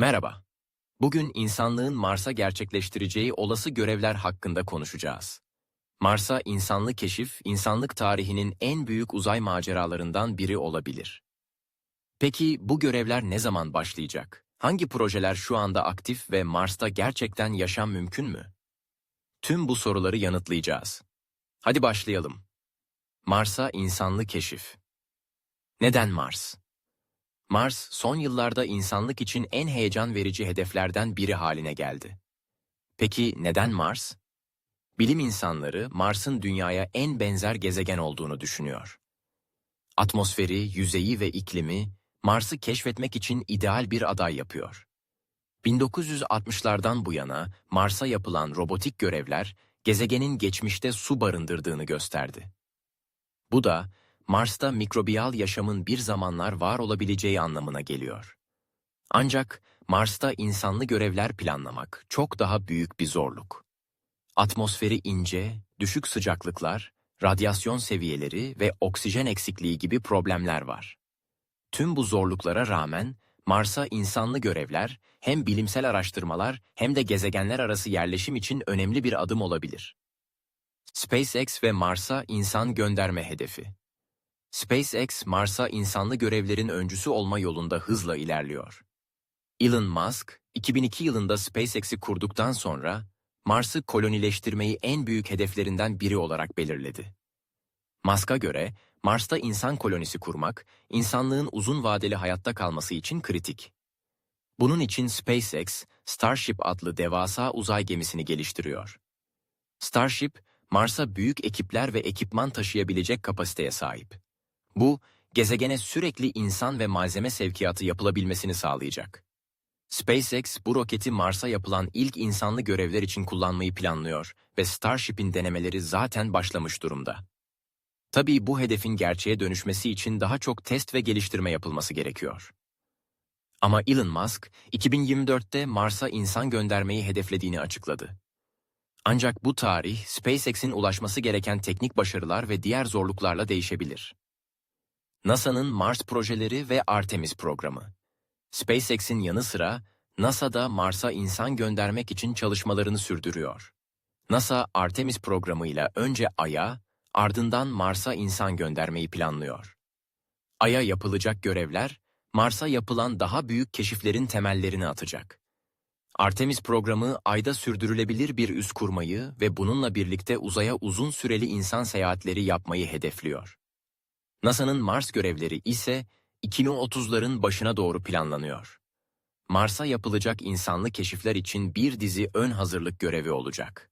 Merhaba. Bugün insanlığın Mars'a gerçekleştireceği olası görevler hakkında konuşacağız. Mars'a insanlı keşif, insanlık tarihinin en büyük uzay maceralarından biri olabilir. Peki bu görevler ne zaman başlayacak? Hangi projeler şu anda aktif ve Mars'ta gerçekten yaşam mümkün mü? Tüm bu soruları yanıtlayacağız. Hadi başlayalım. Mars'a insanlı keşif. Neden Mars? Mars, son yıllarda insanlık için en heyecan verici hedeflerden biri haline geldi. Peki neden Mars? Bilim insanları Mars'ın Dünya'ya en benzer gezegen olduğunu düşünüyor. Atmosferi, yüzeyi ve iklimi Mars'ı keşfetmek için ideal bir aday yapıyor. 1960'lardan bu yana Mars'a yapılan robotik görevler gezegenin geçmişte su barındırdığını gösterdi. Bu da Mars'ta mikrobiyal yaşamın bir zamanlar var olabileceği anlamına geliyor. Ancak Mars'ta insanlı görevler planlamak çok daha büyük bir zorluk. Atmosferi ince, düşük sıcaklıklar, radyasyon seviyeleri ve oksijen eksikliği gibi problemler var. Tüm bu zorluklara rağmen Mars'a insanlı görevler hem bilimsel araştırmalar hem de gezegenler arası yerleşim için önemli bir adım olabilir. SpaceX ve Mars'a insan gönderme hedefi SpaceX, Mars'a insanlı görevlerin öncüsü olma yolunda hızla ilerliyor. Elon Musk, 2002 yılında SpaceX'i kurduktan sonra Mars'ı kolonileştirmeyi en büyük hedeflerinden biri olarak belirledi. Musk'a göre Mars'ta insan kolonisi kurmak, insanlığın uzun vadeli hayatta kalması için kritik. Bunun için SpaceX, Starship adlı devasa uzay gemisini geliştiriyor. Starship, Mars'a büyük ekipler ve ekipman taşıyabilecek kapasiteye sahip. Bu, gezegene sürekli insan ve malzeme sevkiyatı yapılabilmesini sağlayacak. SpaceX bu roketi Mars'a yapılan ilk insanlı görevler için kullanmayı planlıyor ve Starship'in denemeleri zaten başlamış durumda. Tabii bu hedefin gerçeğe dönüşmesi için daha çok test ve geliştirme yapılması gerekiyor. Ama Elon Musk, 2024'te Mars'a insan göndermeyi hedeflediğini açıkladı. Ancak bu tarih, SpaceX'in ulaşması gereken teknik başarılar ve diğer zorluklarla değişebilir. NASA'nın Mars projeleri ve Artemis programı. SpaceX'in yanı sıra NASA da Mars'a insan göndermek için çalışmalarını sürdürüyor. NASA Artemis programıyla önce Ay'a, ardından Mars'a insan göndermeyi planlıyor. Ay'a yapılacak görevler, Mars'a yapılan daha büyük keşiflerin temellerini atacak. Artemis programı Ay'da sürdürülebilir bir üs kurmayı ve bununla birlikte uzaya uzun süreli insan seyahatleri yapmayı hedefliyor. NASA'nın Mars görevleri ise 2030'ların başına doğru planlanıyor. Mars'a yapılacak insanlı keşifler için bir dizi ön hazırlık görevi olacak.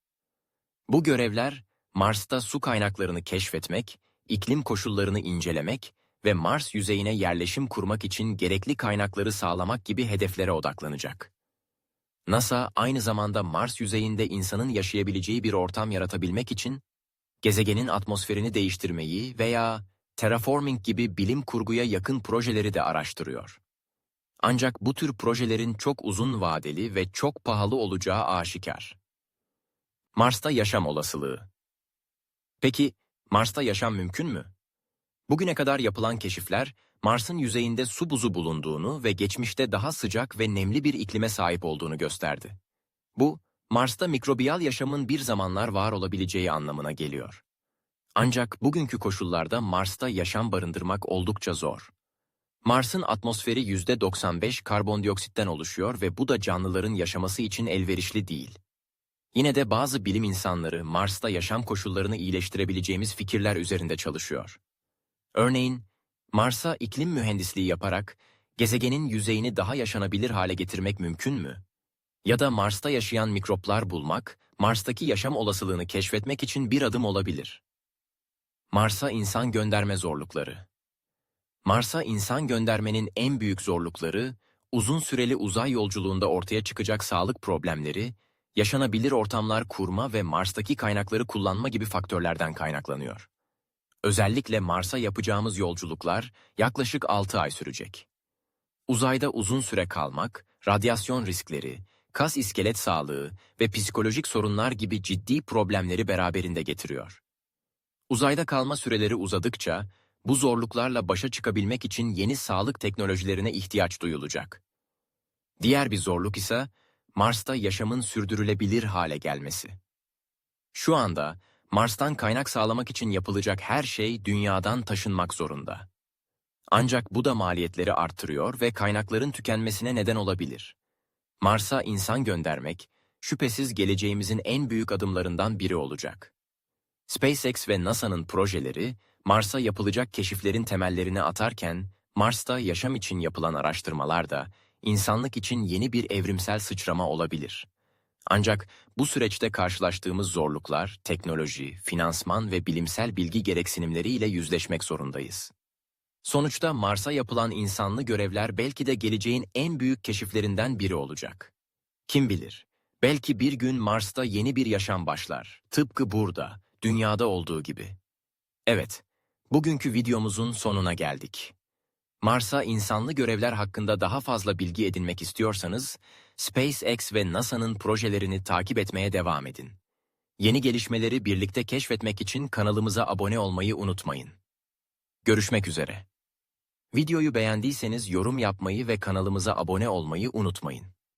Bu görevler, Mars'ta su kaynaklarını keşfetmek, iklim koşullarını incelemek ve Mars yüzeyine yerleşim kurmak için gerekli kaynakları sağlamak gibi hedeflere odaklanacak. NASA aynı zamanda Mars yüzeyinde insanın yaşayabileceği bir ortam yaratabilmek için gezegenin atmosferini değiştirmeyi veya terraforming gibi bilim kurguya yakın projeleri de araştırıyor. Ancak bu tür projelerin çok uzun vadeli ve çok pahalı olacağı aşikar. Mars'ta yaşam olasılığı Peki, Mars'ta yaşam mümkün mü? Bugüne kadar yapılan keşifler, Mars'ın yüzeyinde su buzu bulunduğunu ve geçmişte daha sıcak ve nemli bir iklime sahip olduğunu gösterdi. Bu, Mars'ta mikrobiyal yaşamın bir zamanlar var olabileceği anlamına geliyor. Ancak bugünkü koşullarda Mars'ta yaşam barındırmak oldukça zor. Mars'ın atmosferi %95 karbondioksitten oluşuyor ve bu da canlıların yaşaması için elverişli değil. Yine de bazı bilim insanları Mars'ta yaşam koşullarını iyileştirebileceğimiz fikirler üzerinde çalışıyor. Örneğin, Mars'a iklim mühendisliği yaparak gezegenin yüzeyini daha yaşanabilir hale getirmek mümkün mü? Ya da Mars'ta yaşayan mikroplar bulmak, Mars'taki yaşam olasılığını keşfetmek için bir adım olabilir. Mars'a insan gönderme zorlukları. Mars'a insan göndermenin en büyük zorlukları, uzun süreli uzay yolculuğunda ortaya çıkacak sağlık problemleri, yaşanabilir ortamlar kurma ve Mars'taki kaynakları kullanma gibi faktörlerden kaynaklanıyor. Özellikle Mars'a yapacağımız yolculuklar yaklaşık 6 ay sürecek. Uzayda uzun süre kalmak, radyasyon riskleri, kas iskelet sağlığı ve psikolojik sorunlar gibi ciddi problemleri beraberinde getiriyor. Uzayda kalma süreleri uzadıkça, bu zorluklarla başa çıkabilmek için yeni sağlık teknolojilerine ihtiyaç duyulacak. Diğer bir zorluk ise Mars'ta yaşamın sürdürülebilir hale gelmesi. Şu anda Mars'tan kaynak sağlamak için yapılacak her şey dünyadan taşınmak zorunda. Ancak bu da maliyetleri artırıyor ve kaynakların tükenmesine neden olabilir. Mars'a insan göndermek, şüphesiz geleceğimizin en büyük adımlarından biri olacak. SpaceX ve NASA'nın projeleri, Mars'a yapılacak keşiflerin temellerini atarken, Mars'ta yaşam için yapılan araştırmalar da, insanlık için yeni bir evrimsel sıçrama olabilir. Ancak bu süreçte karşılaştığımız zorluklar, teknoloji, finansman ve bilimsel bilgi gereksinimleriyle yüzleşmek zorundayız. Sonuçta Mars'a yapılan insanlı görevler belki de geleceğin en büyük keşiflerinden biri olacak. Kim bilir, belki bir gün Mars'ta yeni bir yaşam başlar, tıpkı burada, dünyada olduğu gibi. Evet, bugünkü videomuzun sonuna geldik. Mars'a insanlı görevler hakkında daha fazla bilgi edinmek istiyorsanız, SpaceX ve NASA'nın projelerini takip etmeye devam edin. Yeni gelişmeleri birlikte keşfetmek için kanalımıza abone olmayı unutmayın. Görüşmek üzere. Videoyu beğendiyseniz yorum yapmayı ve kanalımıza abone olmayı unutmayın.